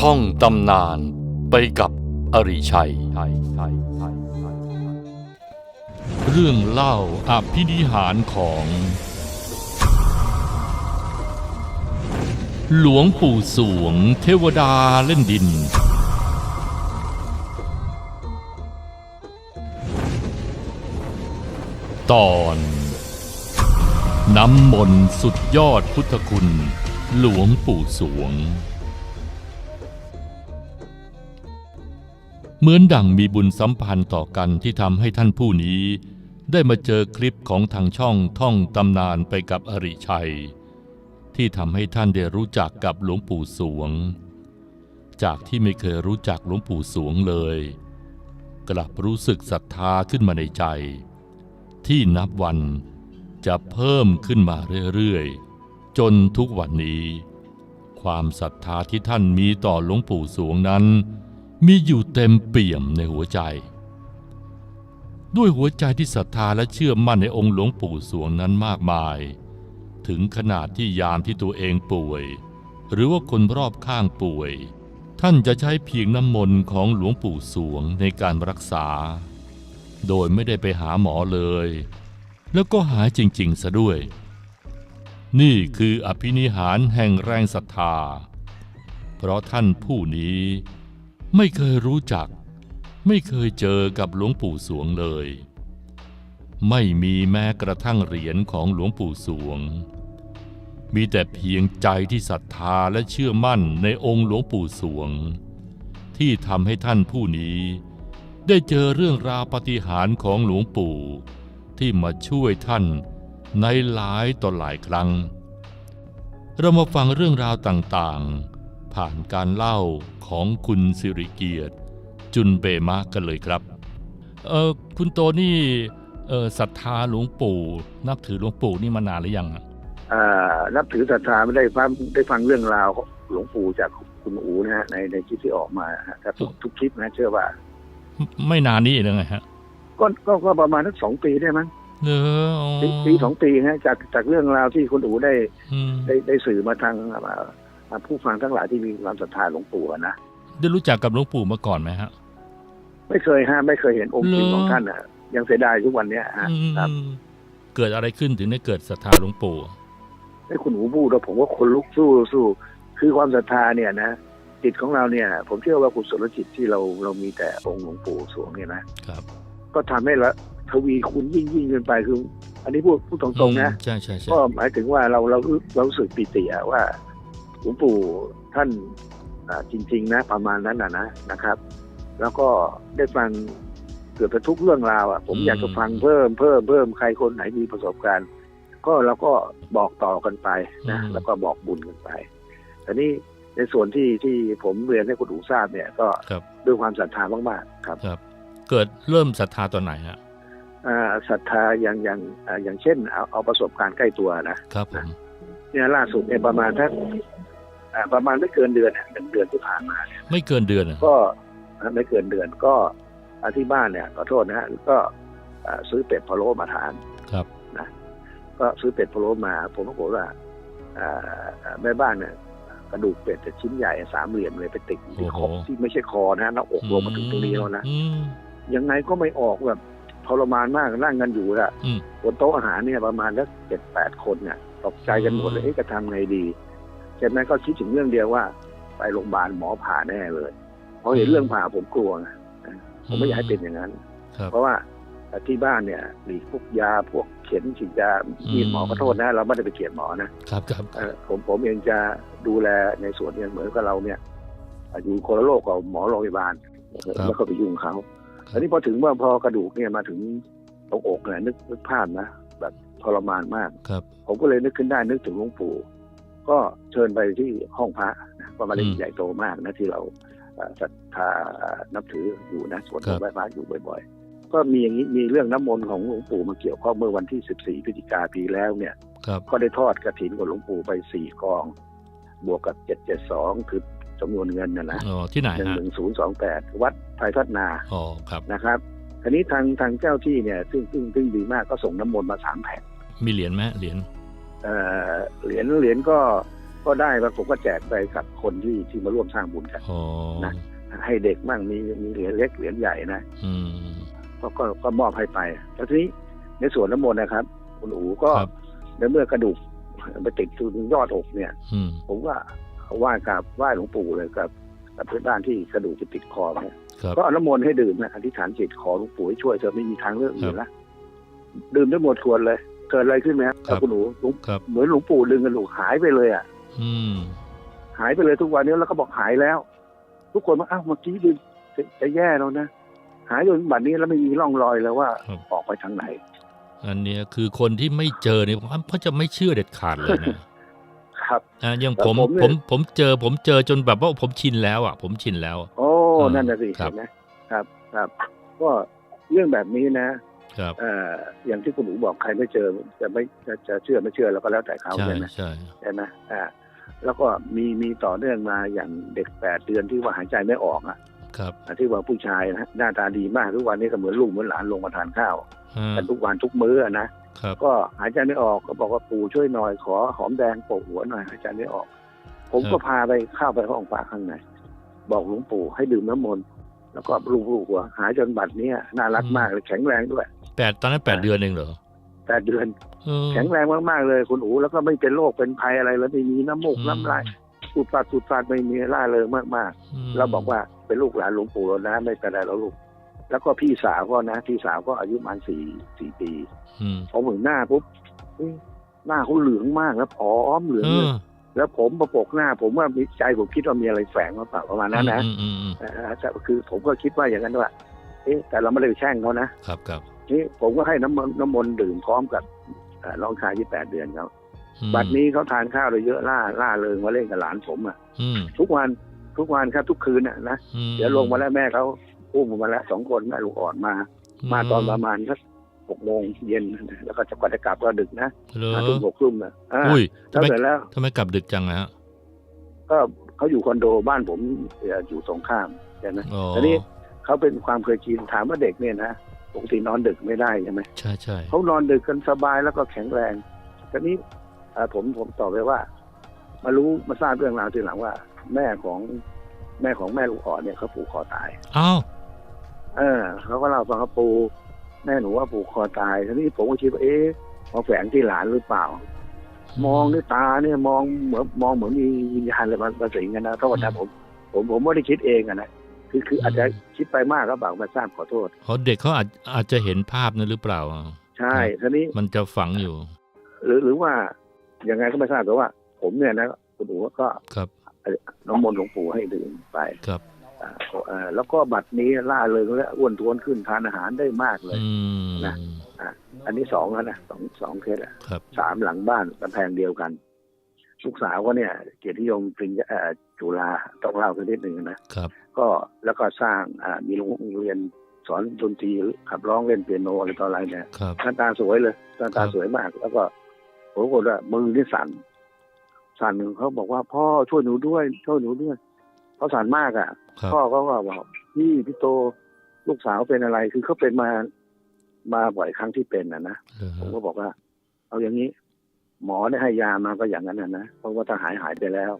ท่องตำนานไปกับอริชัย เรื่องเล่าอภินิหารของ หลวงปู่สวงเทวดาเล่นดิน ตอนน้ำมนต์สุดยอดพุทธคุณ หลวงปู่สวง เหมือนดั่งมีบุญสัมพันธ์ต่อกันที่ทำให้ท่านผู้นี้ ได้มาเจอคลิปของทางช่องท่องตำนานไปกับอริชัย ที่ทำให้ท่านได้รู้จักกับหลวงปู่สวง จากที่ไม่เคยรู้จักหลวงปู่สวงเลย กลับรู้สึกศรัทธาขึ้นมาในใจ ที่นับวันจะเพิ่มขึ้นมาเรื่อยๆ จนทุกวันนี้ ความศรัทธาที่ท่านมีต่อหลวงปู่สวงนั้น มีอยู่เต็มเปี่ยมในหัวใจ ด้วยหัวใจที่ศรัทธาและเชื่อมั่นในองค์หลวงปู่สวงนั้นมากมาย ถึงขนาดที่ยามที่ตัวเองป่วย หรือว่าคนรอบข้างป่วย ท่านจะใช้เพียงน้ำมนต์ของหลวงปู่สวงในการรักษา โดยไม่ได้ไปหาหมอเลย แล้วก็หายจริง ๆ ซะด้วย นี่คืออภินิหารแห่งแรงศรัทธา เพราะท่านผู้นี้ ไม่เคยรู้จัก ไม่เคยเจอกับหลวงปู่สวงเลย ไม่มีแม้กระทั่งเหรียญของหลวงปู่สวง มีแต่เพียงใจที่ศรัทธาและเชื่อมั่นในองค์หลวงปู่สวง ที่ทำให้ท่านผู้นี้ ได้เจอเรื่องราวปฏิหารของหลวงปู่ ที่มาช่วยท่านในหลายต่อหลายครั้ง เรามาฟังเรื่องราวต่างๆ ผ่านการเล่าของคุณสิริเกียรติ จุนเบมะกันเลยครับเออคุณโตนี่เออศรัทธาหลวงปู่ นับถือหลวงปู่นี่มานานหรือยังอะอ่านับถือศรัทธาไม่ได้ฟังได้ฟังเรื่องราวของหลวงปู่จากคุณอูนะฮะในในคลิปที่ออกมาฮะครับทุกทุกคลิปนะเชื่อว่าไม่ไม่นานนี้เองไงฮะก็ก็ก็ประมาณสักสองปีได้มั้งเลออ๋อปีปีสองปีฮะจากจากเรื่องราวที่คุณอูได้อืมได้ได้สื่อมาทางอ่าอ่า ผู้ฟังทั้งหลายที่มีความศรัทธาหลวงปู่อะนะได้รู้จักกับหลวงปู่มาก่อนไหมฮะ ไม่เคยฮะ ไม่เคยเห็นองค์จริงเหรอของท่านอะ ยังเสียดายทุกวันเนี้ยฮะอืมครับเกิดอะไรขึ้นถึงได้เกิดศรัทธาหลวงปู่ให้คุณอูพูดแล้วผมว่าคนลุกสู้สู้ คือความศรัทธาเนี่ยนะจิตของเราเนี่ย ผมเชื่อว่ากุศลจิตที่เราเรามีแต่องค์หลวงปู่สวงเนี่ยนะครับ ก็ทำให้ละทวีคูณยิ่งยิ่งขึ้นไปคือ อันนี้พูดพูดตรงๆนะอืมใช่ใช่ใช่ก็หมายถึงว่าเราเราเรารู้สึกปิติอะว่า หลวงปู่ท่านอ่าจริง ๆ นะ ประมาณนั้นนะนะนะครับ แล้วก็ได้ฟังเกือบจะทุกเรื่องราวอะผมอยากจะฟังเพิ่มเพิ่มเพิ่มใครคนไหนมีประสบการณ์ ก็เราก็บอกต่อกันไปนะแล้วก็บอกบุญกันไปแต่นี่ในส่วนที่ที่ผมเรียนให้คุณอูทราบเนี่ยก็ครับด้วยความศรัทธามากๆครับครับ เกิดเริ่มศรัทธาตอนไหนฮะอ่าศรัทธาอย่างอย่างอ่าอย่างเช่นเอาเอาประสบการณ์ใกล้ตัวนะครับผมเนี่ยล่าสุดเนี่ยประมาณทักอ่า ประมาณไม่เกินเดือนอะหนึ่งเดือนที่ผ่านมาเนี่ยไม่เกินเดือนอะก็อ่าไม่เกินเดือนก็อ่าที่บ้านเนี่ยขอโทษนะฮะก็อ่าซื้อเป็ดพะโล้มาทานครับก็ซื้อเป็ดพะโล้มา ผมก็บอกว่าอ่าอ่าแม่บ้านเนี่ยกระดูกเป็ดแต่ชิ้นใหญ่สามเหลี่ยมเลยไปติดอยู่ที่คอที่ไม่ใช่คอนะหน้าอกลงมาถึงตรงนี้แล้วนะอืมยังไงก็ไม่ออกแบบทรมานมากนั่งกันอยู่อะอืมบนโต๊ะอาหารเนี่ยประมาณสักเจ็ดแปดคนเนี่ยตกใจกันหมดเลยอืมเอ๊ะจะทำไงดี จากนั้นก็คิดถึงเรื่องเดียวว่า ไปโรงพยาบาลหมอผ่าแน่เลยเพราะเห็นเรื่องผ่าผมกลัวไงผมไม่อยากให้เป็นอย่างนั้นครับเพราะว่าที่บ้านเนี่ยหลีกพวกยาพวกเข็มฉีดยาอืมมีหมอขอโทษนะ เราไม่ได้ไปเขียนหมอนะครับครับเอ่อผมผมเองจะดูแลในส่วนเนี่ยเหมือนกับเราเนี่ยอยู่คนละโลกกับหมอโรงพยาบาลไม่เข้าไปยุ่งเขาอันนี้พอถึงว่าพอกระดูกเนี่ยมาถึงตรงอกเนี่ยนึกนึกภาพนะแบบทรมานมากครับ ผมก็เลยนึกขึ้นได้นึกถึงหลวงปู่ ก็เชิญไปที่ห้องพระนะก็ไมาเล่นอืมใหญ่โตมากนะที่เราเอ่อศรัทธานับถืออยู่นะสวดครัมนบต์ไหว้พระอยู่บ่อย ๆ ก็มีอย่างนี้มีเรื่องน้ำมนต์ของหลวงปู่มาเกี่ยวข้องเมื่อวันที่ 14 พฤศจิกาปีแล้วเนี่ยครับก็ได้ทอดกระถินกับหลวงปู่ไปสี่กอง บวกกับ 772 คือจำนวนเงินนะนะอ๋อที่ไหนหนึ่งฮะหนึ่งศูนย์สองแปดวัดไพพัฒนาอ๋อครับนะครับทีนี้ทางทางเจ้าที่เนี่ยซึ่งซึ่งซึ่งดีมากก็ส่งน้ำมนต์มาสามแผ่นมีเหรียญไหมเหรียญ เอ่อเหรียญเหรียญก็ก็ได้แล้วผมก็แจกไปกับคนที่ที่มาร่วมสร้างบุญกันอ๋อนะให้เด็กมั่งมีมีเหรียญเล็กเหรียญใหญ่นะอืมก็ก็ก็มอบให้ไปแล้วทีนี้ในส่วนน้ำมนต์นะครับ คุณอูก็ครับในเมื่อกระดูกไปติดถึงยอดอกเนี่ยอืมผมว่าไหว้กับไหว้หลวงปู่เลยกับกับเพื่อนบ้านที่กระดูกจะติดคอเนี่ยครับก็เอาน้ำมนต์ให้ดื่มนะอธิษฐานจิตขอหลวงปู่ให้ช่วยเธอไม่มีทางเลือกอื่นละดื่มได้หมดขวดเลย เกิดอะไรขึ้นไหมครับคุณหนูหลวงครับเหมือนหลวงปู่ดึงกระดูกหายไปเลยอะอืมหายไปเลยทุกวันนี้แล้วก็บอกหายแล้ว ทุกคนว่าอ้าวเมื่อกี้ดึงจะจะแย่แล้วนะหายจนบัดนี้แล้วไม่มีร่องรอยแล้วว่าครับออกไปทางไหน อันเนี้ยคือคนที่ไม่เจอเนี่ยผมว่าเขาจะไม่เชื่อเด็ดขาดเลยนะครับอ่าอย่างผมแต่ผมเนี่ยผมผมเจอ ผมเจอจนแบบว่าผมชินแล้วอะ ผมชินแล้ว โอ้เออนั่นน่ะสิครับเห็นไหมครับ ครับ ก็เรื่องแบบนี้นะครับเอ่ออย่างที่คุณหนูบอกใครไม่เจอจะไม่จะจะเชื่อไม่เชื่อแล้วก็แล้วแต่เขาใช่ใช่ไหมใช่ใช่ไหมอ่าแล้วก็มีมีต่อเนื่องมาอย่างเด็กแปดเดือนที่ว่าหายใจไม่ออกอะครับอะที่ว่าผู้ชายนะหน้าตาดีมากทุกวันนี้ก็เหมือนลูกเหมือนหลานลงมาทานข้าวอ่ากันทุกวันทุกมื้ออะนะครับก็หายใจไม่ออกก็บอกว่าปู่ช่วยหน่อยขอหอมแดงโปะหัวหน่อยหายใจไม่ออก ผมก็พาไปเข้าไปห้องปากข้างในบอกหลวงปู่ให้ดื่มน้ำมนต์แล้วก็ลูบๆหัวหายจนบัดเนี้ยน่ารักมากเลยแข็งแรงด้วย แปดตอนนั้นแปดเดือนเองเหรอแปดเดือนเออแข็งแรงมากๆเลยคุณอูแล้วก็ไม่เป็นโรคเป็นภัยอะไรแล้วไม่มีน้ำมูกอืมน้ำลายสุดฟาดสุดฟาดไม่มีล่าเริงมากมๆแล้วบอกว่าเป็นลูกหลานหลวงปู่แล้วนะไม่เป็นไรแล้วลูก แล้วก็พี่สาวก็นะพี่สาวก็อายุประมาณสี่สี่ปีอืมพอเหมือนหน้าปุ๊บเอ๊ะหน้าเขาเหลืองมากแล้วผอมเหลืองเอเลยอแล้วผมประปกหน้า ผมว่ามีใจผมคิดว่ามีอะไรแฝงมาเปล่าประมาณนั้นนะอืมอืมอืมเอ่อแต่คือผมก็คิดว่าอย่างนั้นว่าเอ๊ะแต่เราไม่ได้ไปแช่งเขานะครับครับ นี่ผมก็ให้น้ำมนต์น้ำมนต์ดื่มพร้อมกับเอ่อน้องชายที่แปดเดือนเขาอืมบัดนี้เขาทานข้าวเลยเยอะล่าล่าเริงมาเล่นกับหลานผมอะอืมทุกวันทุกวันครับทุกคืนน่ะนะอืมเดี๋ยวลงมาแล้วแม่เขาอุ้มผมมาแล้วสองคนแม่ลูกอ่อนมา มาตอนประมาณสักหกโมงเย็นแล้วก็จะกว่าจะกลับก็ดึกนะเหรอห้าทุ่มหกทุ่มนะอ่าอุ้ยทำแล้วไมเสร็จแล้วทำไมกลับดึกจังอะฮะก็เขาอยู่คอนโดบ้านผมเอ่ออยู่ตรงข้ามใช่ไหมอ๋อทีนี้เขาเป็นความเคยชินถามว่าเด็กเนี่ยนะ ปกตินอนดึกไม่ได้ใช่ไหมใช่ใช่เขานอนดึกกันสบายแล้วก็แข็งแรงทีนี้เอ่อผมผมตอบไปว่า มารู้มาทราบเรื่องราวทีหลังว่า แม่ของแม่ของแม่ลูกอ่อนเนี่ยเขาผูกคอตายอ้าวเออเขาก็เล่าฟังเขาปูแม่หนูว่าผูกคอตายทีนี้ผมก็คิดว่าเอ๊ะมาแฝงที่หลานหรือเปล่า มองด้วยตาเนี่ยมองเหมือนมองเหมือนมีวิญญาณอะไรมามาสิงกันนะโทษนะผม ผมผมไม่ได้คิดเองอะนะ คือคืออาจจะคิดไปมากก็บอกมาทราบขอโทษเพราะเด็กเขาอาจอาจจะเห็นภาพนั้นหรือเปล่าอะใช่ทีนี้มันจะฝังอยู่ หรือหรือว่ายังไงก็ไม่ทราบแต่ว่า ผมเนี่ยนะคุณหนูก็ครับน้ำมนต์หลวงปู่ให้ดื่มไปครับอ่าเอ่อแล้วก็บัดนี้ล่าเริงและอ้วนท้วนขึ้นทานอาหารได้มากเลยอืมนะอันนี้สองแล้วนะสองสองเคสอะครับสามหลังบ้านกำแพงเดียวกันลูกสาวก็เนี่ย เกียรตินิยมปริญญาเอ่อจุฬาต้องเล่าสักนิดหนึ่งนะครับ ก็แล้วก็สร้างอ่ามีโรงเรียนสอนดนตรีขับร้องเล่นเปียโนอะไรต่ออะไรเนี่ยครับหน้าตาสวยเลยหน้าตาครับสวยมาก แล้วก็ผมก็บอกว่ามือนี่สั่นสั่นเขาบอกว่าพ่อช่วยหนูด้วยช่วยหนูด้วยเขาสั่นมากอะครับพ่อเขาก็บอกพี่พี่โตลูกสาวเป็นอะไรคือเขาเป็นมามาบ่อยครั้งที่เป็นอะนะเหรอผมก็บอกว่า เอาอย่างนี้ หมอได้ให้ยามาก็อย่างนั้นนะนะเพราะว่าถ้าหายหายไปแล้ว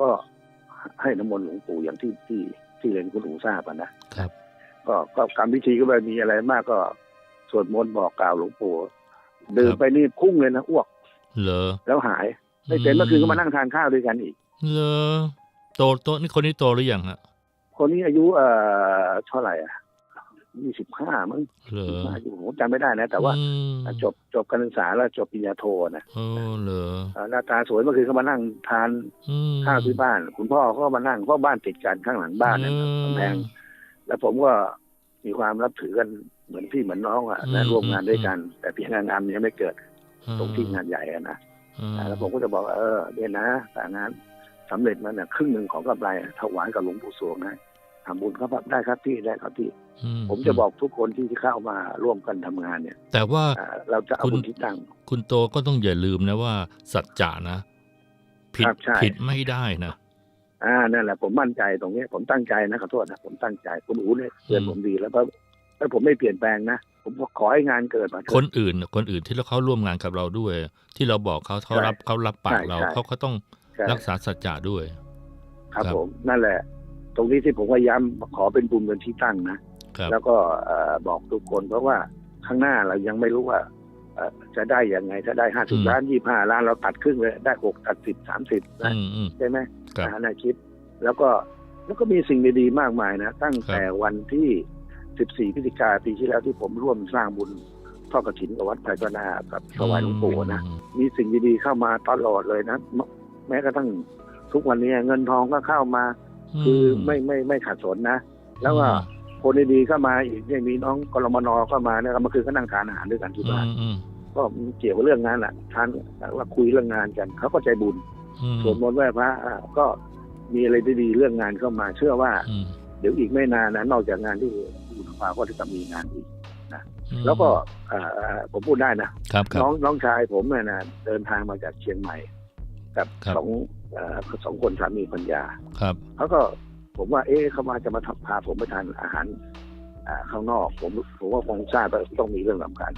ก็ ให้น้ำมนต์หลวงปู่อย่างที่ที่ที่เรียนคุณอูทราบอะนะครับ ก็ก็กรรมพิธีก็ไม่มีอะไรมากก็สวดมนต์บอกกล่าวหลวงปู่ดื่มไปนี่พุ่งเลยนะอ้วกเหรอแล้วหายไม่เป็นเมื่อคืนก็มานั่งทานข้าวด้วยกันอีกเหรอโตโตนี่คนนี้โตหรือยังฮะคนนี้อายุเอ่อเท่าไหร่อะ ยี่สิบห้ามั้งเหรออายุผมจำไม่ได้นะ แต่ว่าอืมจบจบการศึกษาแล้วจบปริญญาโทนะโอ้เหรอเอ่อหน้าตาสวยเมื่อคืนเขามานั่งทานอืมข้าวที่บ้าน คุณพ่อก็มานั่งเพราะบ้านติดกันข้างหลังบ้านนะอืมกำแพงแล้วผมก็มีความรับถือกันเหมือนพี่เหมือนน้องอะอืมนะร่วมงานด้วยกัน แต่เพียงงานงานยังไม่เกิดอืมตรงที่งานใหญ่อะนะอืมแล้วผมก็จะบอกว่าเออเนี่ยนะแต่งานสำเร็จมันเนี่ยครึ่งหนึ่งของกำไรอะถวายกับหลวงปู่สวงนะ ทำบุญครับได้ครับพี่ได้ครับพี่อืผมจะบอกทุกคนที่เข้ามาร่วมกันทำงานเนี่ย แต่ว่าอ่าเราจะเอาคุณบุญที่ตั้ง คุณโตก็ต้องอย่าลืมนะว่า สัจจะนะ ผิดครับใช่ผิดไม่ได้นะอ่านั่นแหละผมมั่นใจตรงเนี้ยผมตั้งใจนะขอโทษนะผมตั้งใจคุณอูเนี่ยเตือนอืมผมดีแล้วเพราะแล้วผมไม่เปลี่ยนแปลงนะผมก็ขอให้งานเกิดมาเถอะคนอื่น คนอื่นที่เขาร่วมงานกับเราด้วย ที่เราบอกเขาเขาใช่รับเขารับปากใช่เราใช่เขาก็ต้องใช่รักษาสัจจะด้วย ครับครับผมนั่นแหละ ตรงนี้ที่ผมพยายามขอเป็นบุญเป็นที่ตั้งนะครับแล้วก็เอ่อบอกทุกคนเพราะว่าข้างหน้าเรายังไม่รู้ว่าเอ่อจะได้ยังไง ถ้าได้ห้าสิบล้านยี่ห้าล้านเราตัดครึ่งเลยได้หกตัดสิบสามสิบนะอืมอืมใช่ไหมครับนะนายคิด แล้วก็แล้วก็มีสิ่งดีๆมากมายนะ ตั้งแต่วันที่สิบสี่พฤศจิกาปีที่แล้วที่ผมร่วมสร้างบุญทอดกระถินกับวัดไผ่ปนากับถวายหลวงปู่นะอืมมีสิ่งดีๆเข้ามาตลอดเลยนะแมแม้กระทั่งทุกวันนี้เงินทองก็เข้ามา คือไม่ไม่ไม่ขาดสนนะ แล้วก็คนดีๆเข้ามาอีกเนี่ยมีน้องกรมนเข้ามาเนี่ยเมื่อคืนก็นั่งทานอาหารด้วยกันที่บ้านอืมอืมก็เกี่ยวกับเรื่องงานแหละทานว่าคุยเรื่องงานกันเขาก็ใจบุญอืมสวดมนต์ไหว้พระอ่าก็มีอะไรดีๆเรื่องงานเข้ามา เชื่อว่าอืมเดี๋ยวอีกไม่นานนะนอกจากงานที่คุณฟ้าก็จะมีงานอีกอืมแล้วก็อ่าอ่าผมพูดได้นะครับครับน้องน้องชายผมเนี่ยนะเดินทางมาจากเชียงใหม่ กับครับสองเอ่อสองคนสามีภรรยาครับเขาก็ผมว่า เอ๊ะเขามาจะมาทำพาผมไปทานอาหารอ่าข้างนอก ผมผมว่าคงทราบว่าต้องมีเรื่องสำคัญ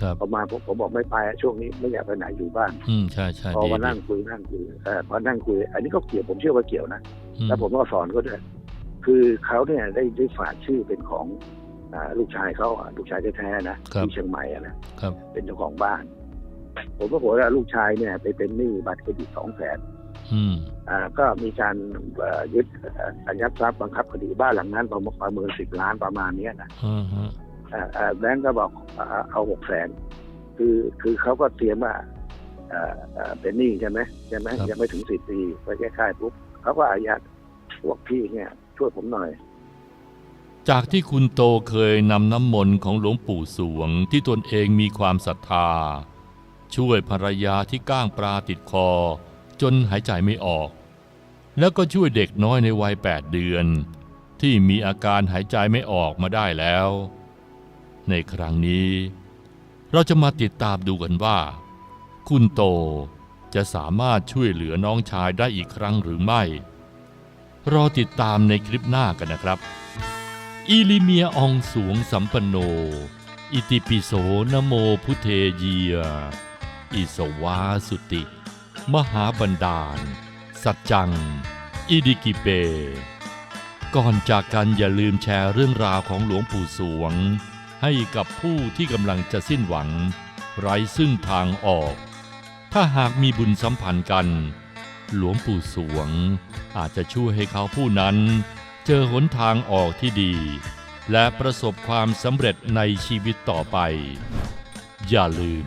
ครับพอมาผมผมบอกไม่ไปช่วงนี้ไม่อยากไปไหนอยู่บ้าน อืมใช่ใช่พอดีมานั่งดีคุยนั่งคุยเอ่อพอนั่งคุย อันนี้ก็เกี่ยวผมเชื่อว่าเกี่ยวนะอืแล้วผมก็สอนเขาด้วยคือเขาเนี่ยได้ได้ฝากชื่อเป็นของอ่าลูกชายเขาอะลูกชายแท้ๆนะที่เชียงใหม่อะนะครับเป็นเจ้าของบ้าน ผมก็บอกว่าลูกชายเนี่ยไปเป็นหนี้บัตรเครดิตสองแสนอืมอ่าก็มีการเอ่อยึดเอ่ออายัดทรัพย์บังคับคดีบ้านหลังนั้นประมาณประเมินสิบล้านประมาณเนี้ยนะอืมฮะอ่าอ่าแบงก์ก็บอกอ่าเอาหกแสนคือคือเขาก็เตรียมว่าอ่าอ่าเป็นหนี้ใช่ไหมใช่ไหมยังไม่ถึงสิบปีไปแก้ไขปุ๊บเขาก็อายัดพวกพี่เนี่ย ช่วยผมหน่อย จากที่คุณโตเคยนำน้ำมนต์ของหลวงปู่สวงที่ตนเองมีความศรัทธา ช่วยภรรยาที่ก้างปลาติดคอ จนหายใจไม่ออก แล้วก็ช่วยเด็กน้อยในวัย 8 เดือน ที่มีอาการหายใจไม่ออกมาได้แล้ว ในครั้งนี้ เราจะมาติดตามดูกันว่า คุณโตจะสามารถช่วยเหลือน้องชายได้อีกครั้งหรือไม่ รอติดตามในคลิปหน้ากันนะครับ อิลิเมียอองสวงสัมปันโน อิติปิโสนโมพุทเทเยีย อิสวาสุติ มหาบันดาล สัจจัง อิดิกิเป ก่อนจากกันอย่าลืมแชร์เรื่องราวของหลวงปู่สวง ให้กับผู้ที่กำลังจะสิ้นหวัง ไร้ซึ่งทางออก ถ้าหากมีบุญสัมพันธ์กัน หลวงปู่สวง อาจจะช่วยให้เขาผู้นั้น เจอหนทางออกที่ดี และประสบความสำเร็จในชีวิตต่อไป อย่าลืม